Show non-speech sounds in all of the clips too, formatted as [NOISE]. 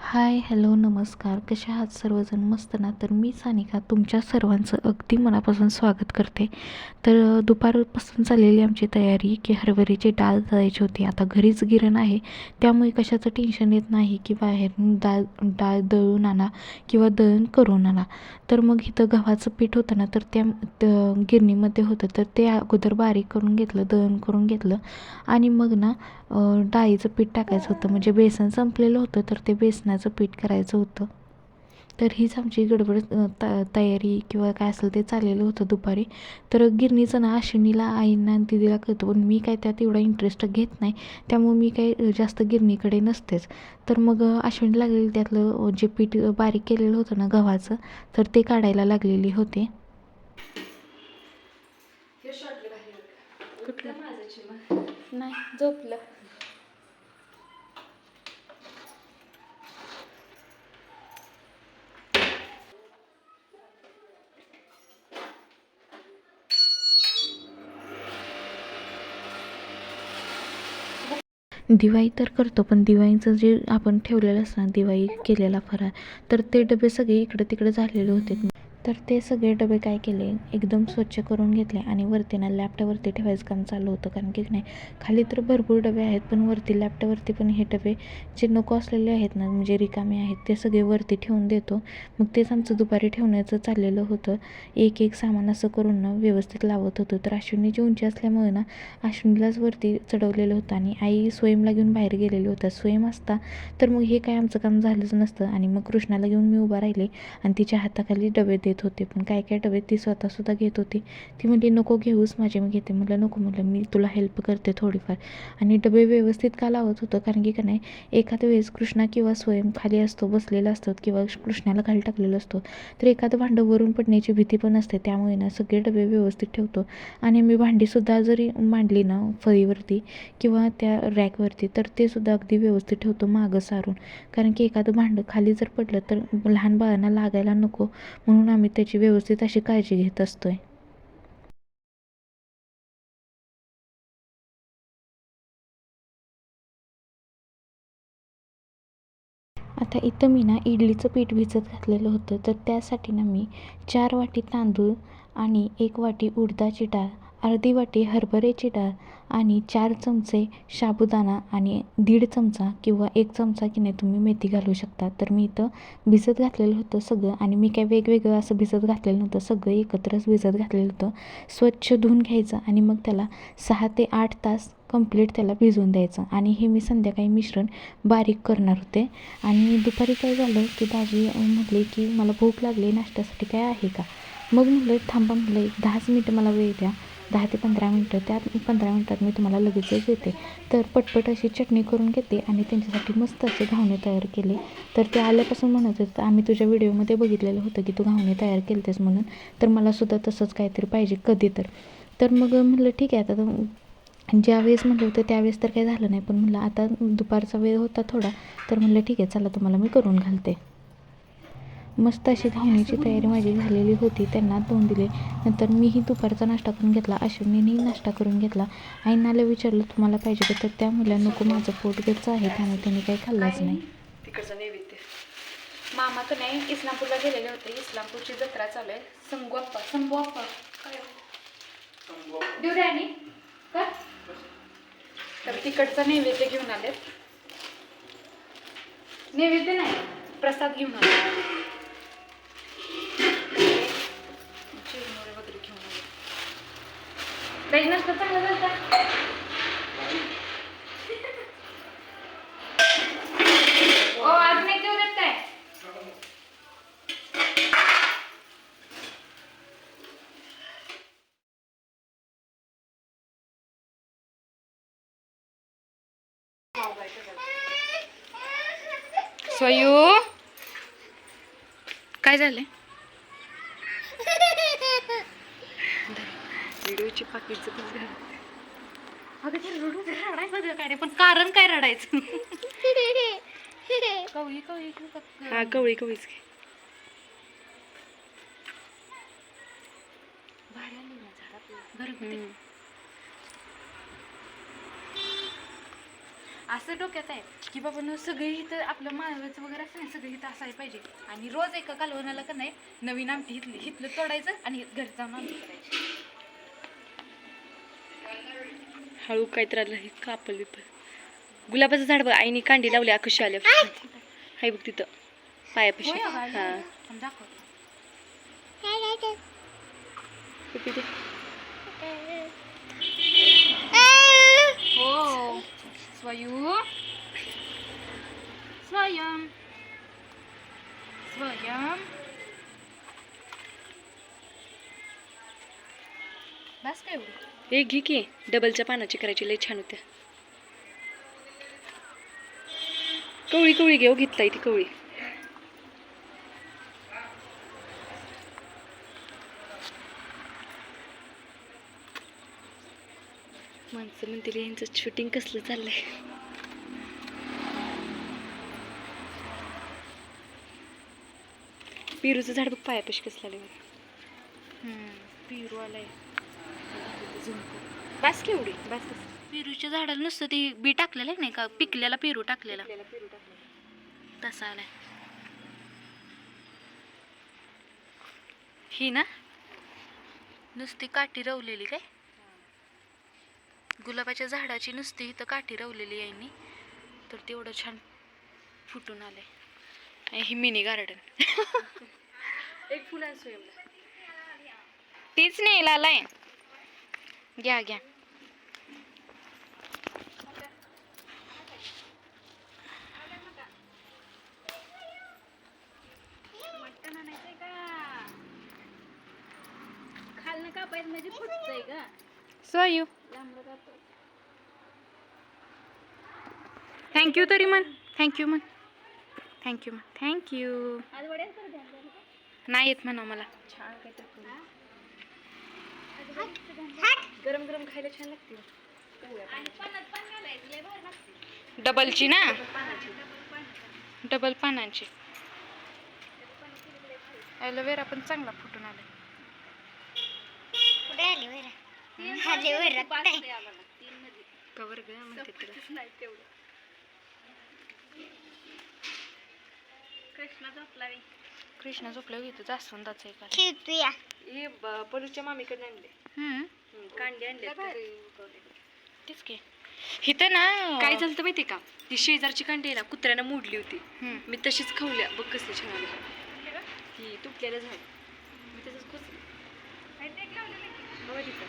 Hi hello नमस्कार कशा आहात सर्वजण? मस्त ना? तर मी सानिका तुमच्या सर्वांचं अगदी मनापासून स्वागत करते. तर दुपारपासून चाललेली आमची तयारी की हरभऱ्याची डाळ दळायची होती. आता घरीच गिरण आहे. त्यामुळे कशाचं टेन्शन येत नाही की बाहेरून डाळ डाळ दळून आणा किंवा दळण करून आणा. तर मग इथं गव्हाचं पीठ होतं ना तर त्या गिरणीमध्ये होतं. तर ते अगोदर बारीक करून घेतलं दळण करून घेतलं. आणि मग ना डाळीचं पीठ टाकायचं होतं. म्हणजे बेसन संपलेलं होतं तर ते बेसनाचं पीठ करायचं होतं. तर हीच आमची गडबड त तयारी किंवा काय असेल ते चाललेलं होतं दुपारी. तर गिरणीचं ना अश्विनीला आईंना आणि दिदीला कळतं पण मी काय त्यात एवढा इंटरेस्ट घेत नाही त्यामुळे मी काही जास्त गिरणीकडे नसतेच. तर मग अ, अश्विनी लागलेली त्यातलं जे पीठ बारीक केलेलं होतं ना गव्हाचं तर ते काढायला लागलेली होते. नाही झोपलं. दिवाळी तर करतो पण दिवाळीचं जे आपण ठेवलेलं असतं ना दिवाळी केलेला फराळ तर ते डबे सगळे इकडं तिकडे झालेले होते. तर ते सगळे डबे काय केले? एकदम स्वच्छ करून घेतले आणि वरती ना लॅपटॉपवरती ठेवायचं काम चालू होतं. कारण की नाही खाली तर भरपूर डबे आहेत पण वरती लॅपटॉपवरती पण हे डबे जे नको असलेले आहेत ना म्हणजे रिकामे आहेत ते सगळे वरती ठेवून देतो. मग तेच आमचं दुपारी ठेवण्याचं चाललेलं होतं. एक एक सामान असं करून ना व्यवस्थित लावत होतो. तर अश्विनीची उंची असल्यामुळे ना अश्विनीलाच वरती चढवलेलं होतं आणि आई स्वयंला घेऊन बाहेर गेलेली होत्या स्वयं असता तर मग हे काय आमचं काम झालंच नसतं. आणि मग कृष्णाला घेऊन मी उभा राहिले आणि तिच्या हाताखाली डबे दे देत होते. पण काय काय डबे ती स्वतःसुद्धा घेत होती. ती म्हणली नको घेऊस माझे मी घेते. म्हटलं नको. म्हटलं मी तुला हेल्प करते थोडीफार. आणि डबे व्यवस्थित का लावत होतं? कारण की का नाही एखाद्या वेळेस कृष्णा किंवा स्वयं खाली असतो बसलेला असतो किंवा कृष्णाला खाली टाकलेलं असतो तर एखादं भांडं वरून पडण्याची भीती पण असते. त्यामुळे ना सगळे डबे व्यवस्थित ठेवतो. आणि मी भांडीसुद्धा जरी मांडली ना फळीवरती किंवा त्या रॅकवरती तर ते सुद्धा अगदी व्यवस्थित ठेवतो मागं सारून. कारण की एखादं भांडं खाली जर पडलं तर लहान बाळांना लागायला नको. म्हणून आम्ही त्याची व्यवस्थित अशी काळजी घेत असतोय. आता इथं मी ना इडलीचं पीठ भिजत घातलेलं होतं. तर त्यासाठी ना मी चार वाटी तांदूळ आणि एक वाटी उडदाची डाळ अर्धी वाटी हरभऱ्याची डाळ आणि चार चमचे साबुदाणा आणि दीड चमचा किंवा एक चमचा की नाही तुम्ही मेथी घालू शकता. तर मी इथं भिजत घातलेलं होतं सगळं आणि मी काय वेगवेगळं असं भिजत घातलेलं नव्हतं. सगळं एकत्रच भिजत घातलेलं होतं. स्वच्छ धुवून घ्यायचं आणि मग त्याला सहा ते आठ तास कंप्लीट त्याला भिजवून द्यायचं. आणि हे मी संध्याकाळी मिश्रण बारीक करणार होते. आणि दुपारी काय झालं की दाजी म्हटले की मला भूक लागली नाश्त्यासाठी काय आहे का? मग म्हटलं थांबा म्हटलं एक दहाच मिनटं मला वेळ द्या. दहा ते पंधरा मिनटं त्यात पंधरा मिनटात मी तुम्हाला लगेचच येते तर पटपट अशी चटणी करून घेते आणि त्यांच्यासाठी मस्त असे घावणे तयार केले. तर ते आल्यापासून म्हणत होतं आम्ही तुझ्या व्हिडिओमध्ये बघितलेलं होतं की तू घावणे तयार केलतेस म्हणून तर मला सुद्धा तसंच काहीतरी पाहिजे कधी तर. तर मग म्हटलं ठीक आहे आता ज्यावेळेस म्हटलं होतं त्यावेळेस तर काही झालं नाही पण म्हटलं आता दुपारचा वेळ होता थोडा तर म्हटलं ठीक आहे चला तुम्हाला मी करून घालते. मस्त अशी धावण्याची तयारी माझी झालेली होती. त्यांना दोन दिले. नंतर मीही दुपारचा नाश्ता करून घेतला. अश्विनीही नाश्ता करून घेतला. आईनाला विचारलं तुम्हाला पाहिजे का तर त्या मुला नको माझं पोट गच्च आहे. त्यामुळे त्यांनी काही खाल्लंच नाही. तिकडचा नैवेद्य. मामा तर नाही इस्लामपूरला गेलेले होते. इस्लामपूरची जत्रा चालू आहे. संगू अप्पा संगू अप्पा काय? देऊ तर तिकडचा नैवेद्य घेऊन आलेत. नैवेद्य नाही प्रसाद घेऊन आले काही नसतं चांगलं झालं का? ओ आज नाही देऊ काय? स्वयू काय झालंय? व्हिडिओची पाकिटचं अगं ते रडून रडायचं काय रे? पण कारण काय रडायचं? कवळी कवळी हा कवळी कवळीच घे. असं डोक्यात आहे की बाबा न सगळी इथं आपलं मानवच वगैरे असं नाही सगळी इथं असायला पाहिजे. आणि रोज एका कालवणाला का नाही नवीन आमटी हिथली हिथलं तोडायचं आणि घरचा आमटी करायचं. हळू काहीतरी आलं हे कापल बिपल. गुलाबाचं झाड बघ आईने कांडी लावली कशी आल्या. हाय बघ तिथं पायापाशी. हा. हो. स्वयू. स्वयं. स्वयं. बस काय हे घे की डबलच्या पानाची करायची लय छान होत्या. कवळी कवळी घेऊ हो, घेतलाय ती कवळी. माणसं म्हणतील यांचं शूटिंग कसलं चाललंय? पेरूचं झाड बघ पायापाशी कसलं आलं पिरू आलाय. बस केवढी बस बस पेरूच्या झाडाला नुसतं ती बी टाकलेलं आहे नाही का? पिकलेला पेरू टाकलेला. पेरू टाकला तसा आलाय. ही ना? नुसती काठी रवलेली काय? गुलाबाच्या झाडाची नुसती इथं काठी रवलेली आहे तर तेवढं छान फुटून आलंय. आणि ही मिनी गार्डन [LAUGHS] एक फुला स्वयंला तीच नाही लालाय घ्या घ्या. का? सोयू थँक्यू तरी म्हण थँक्यू म्हण थँक्यू म्हण थँक्यू. नाही येत म्हणा मला. छान गरम गरम खायला छान लागते. डबलची ना डबल पानांची ॲलोवेरा पण चांगला फुटून मध्ये. कवर ग म्हणते तुला. कृष्णा झोपला. कृष्णा झोपल्यावर इथं जास्वंदाचं आहे का हे ब- पलूच्या मामीकडे आणले. हम्म, कांडे आणले तेच की. इथं ना काय झालं तर माहितीये का? ती शेजारची कांडी आहे ना कुत्र्यानं मोडली होती. हम्म. मी तशीच खावल्या बघ कसली छान आली. ती तुटलेलं झाड. मी तसंच खुच बघा तिथं.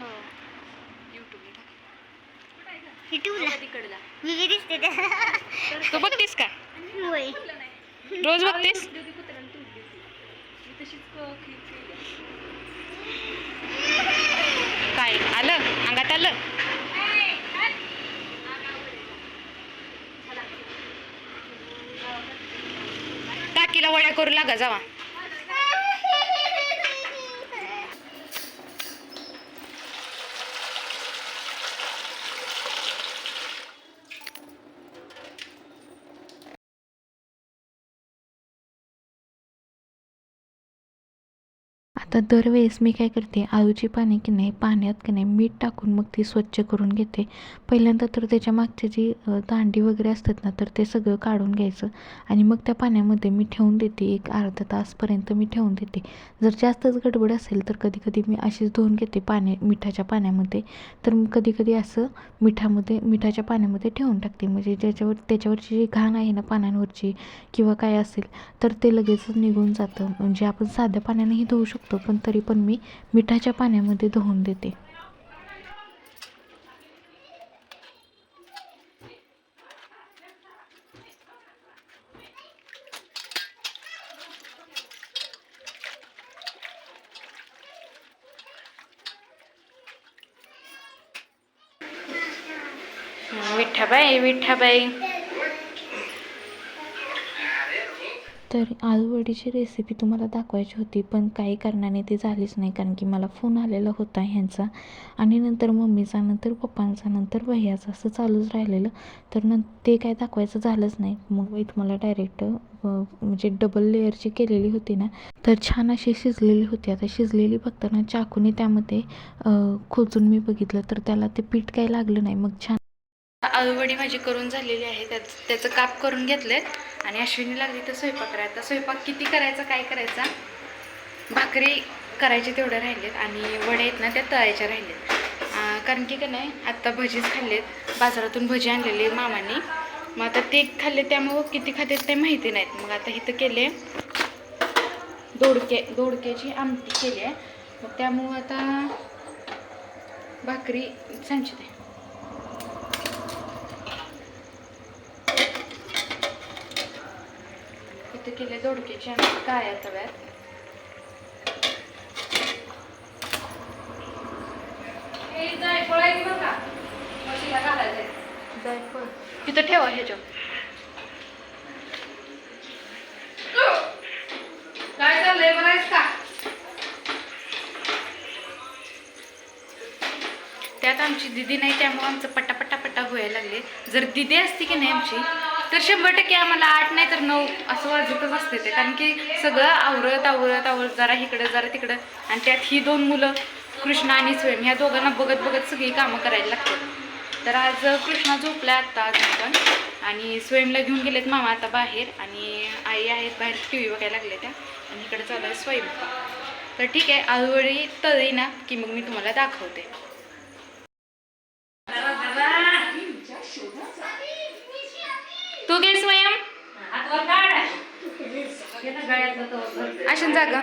हो. युट्यूबला बघा तिकडला तू बघतीस का? रोज बघतीस कुठली होती कुत्र्यानं तुटली होती मी तशीच काय? आलं? अंगात आलं? टाकीला वळ्या करू लागा जावा. तर दरवेळेस मी काय करते आळूची पाने की नाही पाण्यात की नाही मीठ टाकून मग ती स्वच्छ करून घेते. पहिल्यांदा तर त्याच्या मागची जी दांडी वगैरे असतात ना तर ते सगळं काढून घ्यायचं आणि मग त्या पाण्यामध्ये मी ठेवून देते एक अर्धा तासपर्यंत मी ठेवून देते. जर जास्तच गडबड असेल तर कधी कधी मी अशीच धुवून घेते पाणी मिठाच्या पाण्यामध्ये. तर मग कधी कधी असं मिठामध्ये मिठाच्या पाण्यामध्ये ठेवून टाकते. म्हणजे ज्याच्यावर त्याच्यावरची जी घाण आहे ना पानांवरची किंवा काय असेल तर ते लगेचच निघून जातं. म्हणजे आपण साध्या पाण्यानेही धुवू शकतो पण तरी पण मी मिठाच्या पाण्यामध्ये धुवून देते. विठ्ठाबाई विठ्ठाबाई तर आलूवडीची रेसिपी तुम्हाला दाखवायची होती पण काही कारणाने ती झालीच नाही कारण की मला फोन आलेला होता ह्यांचा. आणि नंतर मम्मीचा नंतर पप्पांचा नंतर भैयाचा असं चालूच राहिलेलं. तर न ते काय दाखवायचं झालंच नाही. मग मी तुम्हाला डायरेक्ट म्हणजे डबल लेअरची केलेली होती ना तर छान अशी शिजलेली होती. आता शिजलेली बघताना चाकूने त्यामध्ये खोचून मी बघितलं तर त्याला ते पीठ काही लागलं नाही. मग छान आळूवडी माझी करून झालेली आहे. त्याचं त्याचं काप करून घेतलेत. आणि अश्विनी लागली तर स्वयंपाक करायचा. स्वयंपाक किती करायचा काय करायचा? भाकरी करायचे तेवढे राहिलेत आणि वड्या आहेत ना त्या तळायच्या राहिलेत. कारण की का नाही आत्ता भजीच खाल्लेत. बाजारातून भजी आणलेली मामाने. मग आता ते खाल्ले त्यामुळं किती खातेत ते माहिती नाहीत. मग आता इथं केले दोडके दोडक्याची आमटी केली आहे. मग त्यामुळं आता भाकरी सांगते ते इथे केले दोडक्याची आणि काळ्या तव्यात? तिथं ठेवा ह्याच्या काय चाललंय? बरं का? त्यात आमची दिदी नाही त्यामुळे आमचं पट्टा पट्टा पट्टा व्हायला लागले. जर दिदी असती की नाही आमची तर शंभर टक्के आम्हाला आठ नाही तर नऊ असं वाजतच असते ते. कारण की सगळं आवरत आवरत आवरत जरा इकडं जरा तिकडं. आणि त्यात ही दोन मुलं कृष्णा आणि स्वयं ह्या दोघांना बघत बघत सगळी कामं करायला लागतात. तर आज कृष्णा झोपला आत्ता अजून पण आणि स्वयंला घेऊन गेलेत मामा आता बाहेर. आणि आई आहेत बाहेर टी व्ही बघायला लागले त्या. आणि इकडे चालू आहे स्वयंपाक. तर ठीक आहे आळूवडी तळी ना की मग मी तुम्हाला दाखवते. तू घे स्वयं. अशन जागा.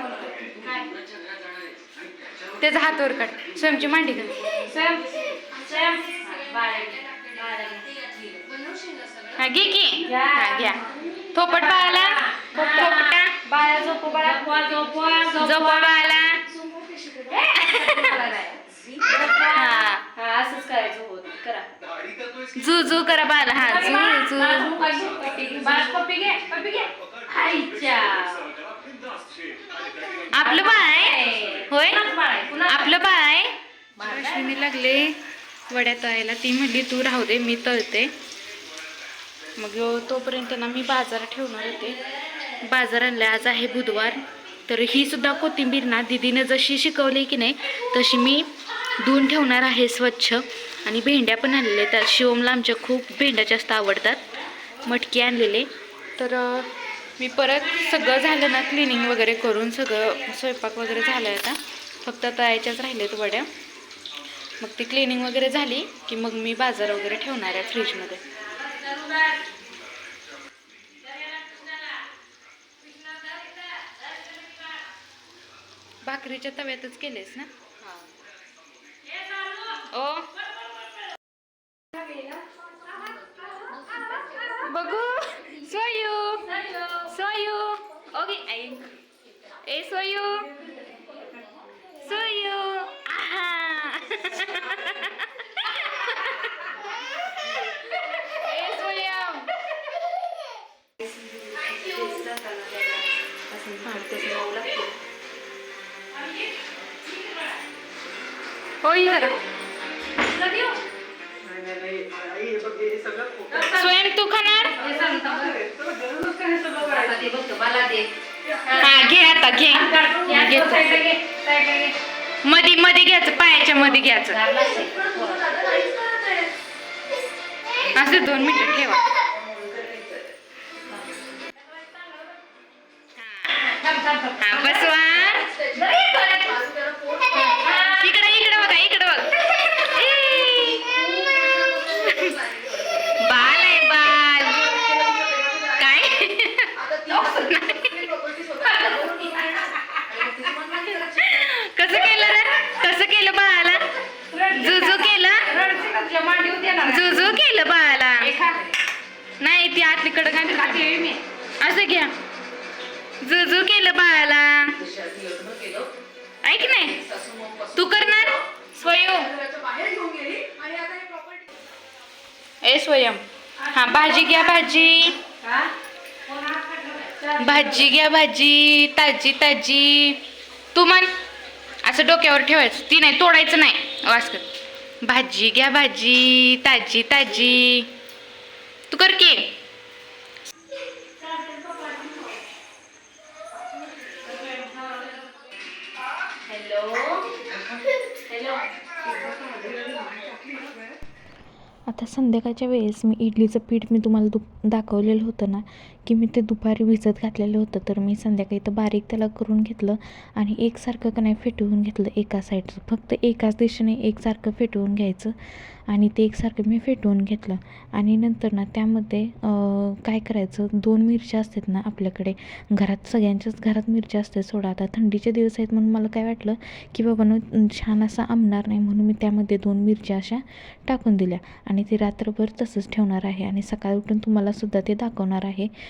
त्याचा हात वर काढ. स्वयंची मांडी घाल. हा घे की. हा घ्या. थोपट बाळाला. थोपटा. बाया झोप बाळा. झोप झोप बाळाला. [LAUGHS] हा हा असंच करायचं होत. करा. बाळाला हा आईच्या आपलं आहे? होय? आपलं आहे? अश्विनी लागले वड्या तळायला. ती म्हणली तू राहू दे मी तळते. मग तोपर्यंत ना मी बाजार ठेवणार होते. बाजार आणला आज आहे बुधवार. तर ही सुद्धा कोथिंबीर ना दिदीनं जशी शिकवली की नाही तशी मी धुवून ठेवणार आहे स्वच्छ. आणि भेंड्या पण आणलेल्या आहेत. शिवमला आमच्या खूप भेंड्या जास्त आवडतात. मटकी आणलेले. तर मी परत सगळं झालं ना क्लिनिंग वगैरे करून सगळं स्वयंपाक वगैरे झाला आहे आता. फक्त तळायच्याच राहिलेत वड्या. मग ती क्लिनिंग वगैरे झाली की मग मी बाजार वगैरे ठेवणार आहे फ्रीजमध्ये भाकरीच्या तव्यातच केलेस ना? ओ बघू सोयू सोयू ओके आई ए सोयू सोयू आहा ए सोयम होई जरा स्वयं मला दे. हा घे आता घे. मधी मध्ये घ्यायचं पायाच्या मध्ये घ्यायचं. असं दोन मिनिटं ठेवा. हा बसवा. इकडं इकडं बघा इकडं बघ ए. बाल आहे बाल काय कसं केलं रे कसं केलं बाळाला जुजू केलं मांडी होते ना जुजू केलं बाळाला. नाही ती आतली कडक खाते आणली. मी. असं घ्या. जुजू केलं बाळाला. ऐक नाही तू करणार? स्वयं. ए स्वयं. हा भाजी घ्या भाजी. हा? भाजी घ्या भाजी. ताजी ताजी. तू म्हण. असं डोक्यावर ठेवायचं. ती नाही तोडायचं नाही. वास कर. भाजी घ्या भाजी ताजी ताजी. तू कर की. आता संध्याकाळच्या वेळेस मी इडलीचं पीठ मी तुम्हाला दु दाखवलेलं होतं ना की मी ते दुपारी भिजत घातलेलं होतं तर मी संध्याकाळी तर बारीक त्याला करून घेतलं आणि एकसारखं का नाही फेटवून घेतलं एका साईडचं फक्त एकाच दिशेने एकसारखं फेटवून घ्यायचं आणि ते एकसारखं मी फेटवून घेतलं. आणि नंतर ना त्यामध्ये काय करायचं? दोन मिरच्या असतात ना आपल्याकडे घरात सगळ्यांच्याच घरात मिरच्या असतात सोडा. आता थंडीचे दिवस आहेत म्हणून मला काय वाटलं की बाबा न छान असा आंबणार नाही म्हणून मी त्यामध्ये दोन मिरच्या अशा टाकून दिल्या. आणि ते रात्रभर तसंच ठेवणार आहे. आणि सकाळी उठून तुम्हाला सुद्धा ते दाखवणार आहे.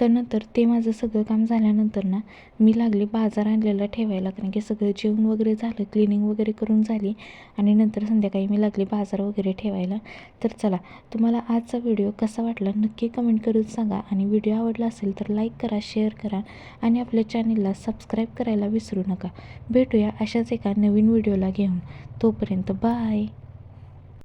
तर नंतर ते माझं सगळं काम झाल्यानंतर ना मी लागले बाजार आणलेला ठेवायला. कारण की सगळं जेवण वगैरे झालं क्लिनिंग वगैरे करून झाली. आणि नंतर संध्याकाळी मी लागले बाजार वगैरे ठेवायला. तर चला तुम्हाला आजचा व्हिडिओ कसा वाटला नक्की कमेंट करून सांगा. आणि व्हिडिओ आवडला असेल तर लाईक करा शेअर करा. आणि आपल्या चॅनेलला सबस्क्राईब करायला विसरू नका. भेटूया अशाच एका नवीन व्हिडिओला घेऊन. तोपर्यंत बाय